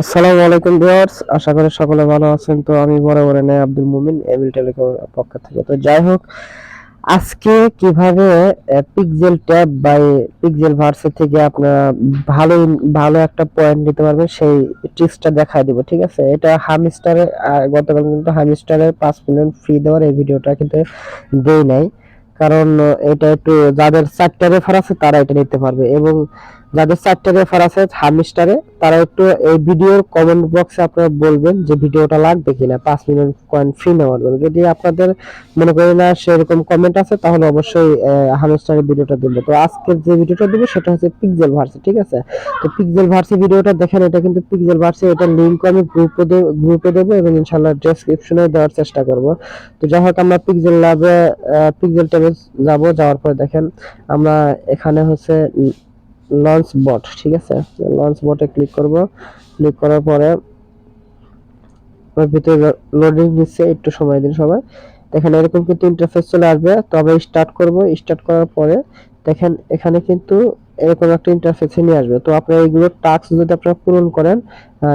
আসসালামু আলাইকুম ভিউয়ার্স, আশা করি সকলে ভালো আছেন। তো আমি বড় বড় নেই আব্দুল মুমিন এবিল টেলিকম পক্ষ থেকে। তো যাই হোক, আজকে কীভাবে পিক্সেল ট্যাব বাই পিক্সেল ভার্সে থেকে আপনারা ভালো ভালো একটা পয়েন্ট নিতে পারবেন, সেই ট্রিক্সটা দেখায় দিব, ঠিক আছে? এটা হামিস্টারের গতকাল কিন্তু হামিস্টারের পাঁচ মিলিয়ন ফ্রি দেওয়ার এই ভিডিওটা কিন্তু দেই নাই। কারণ এটা একটু যাদের চারটা রেফার আছে, তারা এটা নিতে পারবে। এবং যাদের চারটা রেফার আছে, হামিস্টারে, তারা একটু এই ভিডিওর কমেন্ট বক্সে আপনারা বলবেন যে ভিডিওটা লাগবে কিনা, পাঁচ মিনিট কয়েন ফ্রি নেওয়ার জন্য। যদি আপনাদের মনে করি না সেরকম কমেন্ট আছে, তাহলে অবশ্যই হামিস্টারের ভিডিওটা দেবো। তো আজকের যে ভিডিওটা দেবো, সেটা হচ্ছে পিকজেল ভার্সি ঠিক আছে? তো পিকজেল ভার্সি ভিডিওটা দেখেন, এটা কিন্তু পিকজেল ভার্সি এটা লিঙ্ক আমি গ্রুপে গ্রুপে দেবো এবং ইনশাল্লাহ ডেসক্রিপশনে দেওয়ার চেষ্টা করব। তো যাই হোক, আমরা পিকজেল ল্যাবে পিক্সেল ট্যাবে যাব, যাওয়ার পরে দেখেন, আমরা এখানে হচ্ছে লঞ্চ বট ঠিক আছে? লঞ্চ বটে ক্লিক করব। ক্লিক করার পরে ভিতরে লোডিং নিচ্ছে একটু সময় দিন সবাই। দেখেন, এরকম কিন্তু ইন্টারফেস চলে আসবে। তবে স্টার্ট করব। স্টার্ট করার পরে দেখেন, এখানে কিন্তু এরকম একটা ইন্টারফেসে নিয়ে আসবে। তো আপনারা এইগুলো টাস্ক যদি আপনারা পূরণ করেন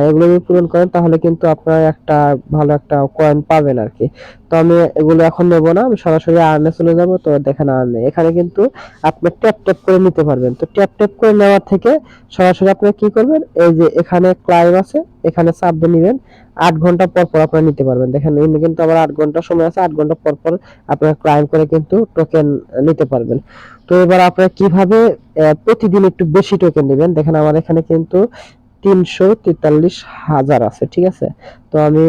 এগুলো যদি পূরণ করেন, তাহলে কিন্তু আপনারা একটা ভালো একটা কয়েন পাবেন আর কি তো আমি এগুলো এখন নেব না, আমি সরাসরি আর্নে চলে যাব, তো দেখেন আর্নে। এখানে কিন্তু আপনি ট্যাপ ট্যাপ করে নিতে পারবেন। তো ট্যাপ ট্যাপ করে নেওয়ার থেকে সরাসরি আপনি কি করবেন? এই যে এখানে ক্লাইম আছে, এখানে চাপ দিয়ে নেবেন। আট ঘণ্টা পর পর আপনারা নিতে পারবেন। দেখেন এখানে কিন্তু আবার আট ঘণ্টা সময় আছে, আট ঘণ্টা পর পর আপনারা ক্লাইম করে কিন্তু টোকেন নিতে পারবেন। তো এবার আপনারা কীভাবে প্রতিদিন একটু বেশি টোকেন নেবেন। দেখেন আমার এখানে কিন্তু তিনশো তেতাল্লিশ হাজার আছে, ঠিক আছে? তো আমি,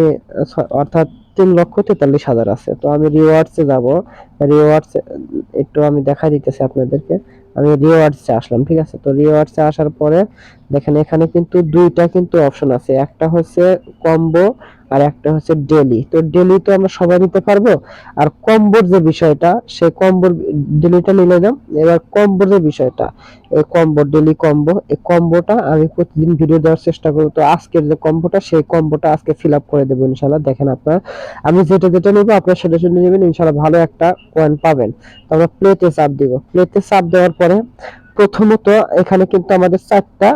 অর্থাৎ তিন লক্ষ তেতাল্লিশ হাজার আছে। তো আমি রিওয়ার্ডসে যাব। রিওয়ার্ডস একটু আমি দেখা দিতেছি আপনাদেরকে। আমি রিওয়ার্ডসে আসলাম, ঠিক আছে? তো রিওয়ার্ডসে আসার পরে দেখেন, এখানে কিন্তু দুইটা কিন্তু অপশন আছে। একটা হচ্ছে কম্বো আর একটা হচ্ছে ডেলি তো ডেলি তো আমরা সবাই নিতে পারব। আর কম্বোর যে বিষয়টা, সে কম্বোর ডেলিটা নিলে যাম এবার কম্বোর যে বিষয়টা, এই কম্বো ডেলি কম্বো এই কম্বোটা আমি প্রতিদিন ভিডিও দেওয়ার চেষ্টা করব। তো আজকের যে কম্বোটা সেই কম্বোটা আজকে ফিল আপ করে দেবো ইনশাল্লাহ দেখেন আপনার, আমি যেটা যেটা নেব, আপনার সেটা সেটা নেবেন ইনশাল্লাহ ভালো একটা কয়েন পাবেন। তো আমরা প্লেতে চাপ দিব। প্লেতে চাপ দেওয়ার পরে প্রথমত এখানে কিন্তু আমাদের চারটা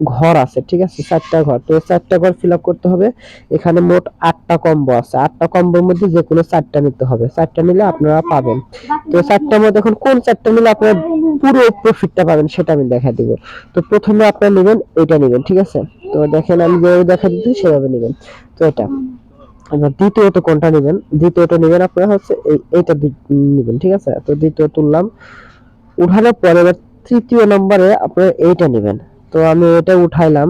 ঘর আছে, ঠিক আছে? চারটা ঘর। তো চারটা ঘর ফিল করতে হবে। এখানে মোট আটটা কম্বো আছে। আটটা কম্বোর মধ্যে যে কোনো চারটা নিতে হবে। চারটা নিলে আপনারা পাবেন। তো চারটার মধ্যে এখন কোন চারটা নিলে আপনারা পুরো প্রফিটটা পাবেন সেটা আমি দেখা দিব। তো প্রথমে আপনারা নেবেন এটা নেবেন, ঠিক আছে? তো দেখেন, আমি যেভাবে দেখা দিচ্ছি, সেভাবে নেবেন। তো এটা। দ্বিতীয়ত কোনটা নেবেন? দ্বিতীয়টা নেবেন আপনারা হচ্ছে এই, এইটা নেবেন, ঠিক আছে? তো দ্বিতীয় তুললাম। উঠানোর পরে তৃতীয় নম্বরে আপনারা এইটা নেবেন। তো আমি এটা উঠাইলাম।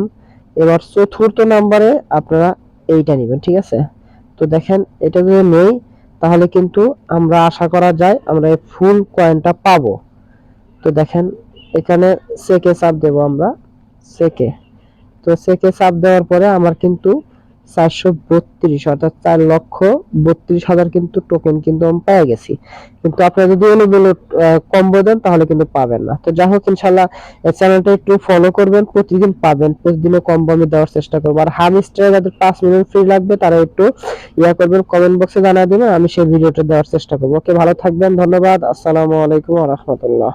এবার চতুর্থ নাম্বারে আপনারা এইটা নেবেন, ঠিক আছে? তো দেখেন, এটা যদি নেই, তাহলে কিন্তু আমরা আশা করা যায় আমরা এই ফুল কয়েনটা পাব। তো দেখেন, এখানে সেকে চাপ দেব আমরা, সেকে। তো সেকে চাপ দেওয়ার পরে আমার কিন্তু চারশো বত্রিশ, অর্থাৎ চার লক্ষ বত্রিশ হাজার কিন্তু টোকেন কিন্তু আমি পেয়ে গেছি। কিন্তু আপনারা যদি এলোমেলো কম্বো দেন, তাহলে কিন্তু পাবেন না। তো যাই হোক ইনশাল্লাহ চ্যানেলটা একটু ফলো করবেন, প্রতিদিন পাবেন। প্রতিদিনও কম্বো আমি দেওয়ার চেষ্টা করব। আর হামিস্টারে যাদের পাঁচ মিনিট ফ্রি লাগবে, তারা একটু ইয়া করবেন কমেন্ট বক্সে জানা দেবেন, আমি সেই ভিডিওটা দেওয়ার চেষ্টা করব। ওকে ভালো থাকবেন, ধন্যবাদ, আসসালামু আলাইকুম রহমতুল্লাহ।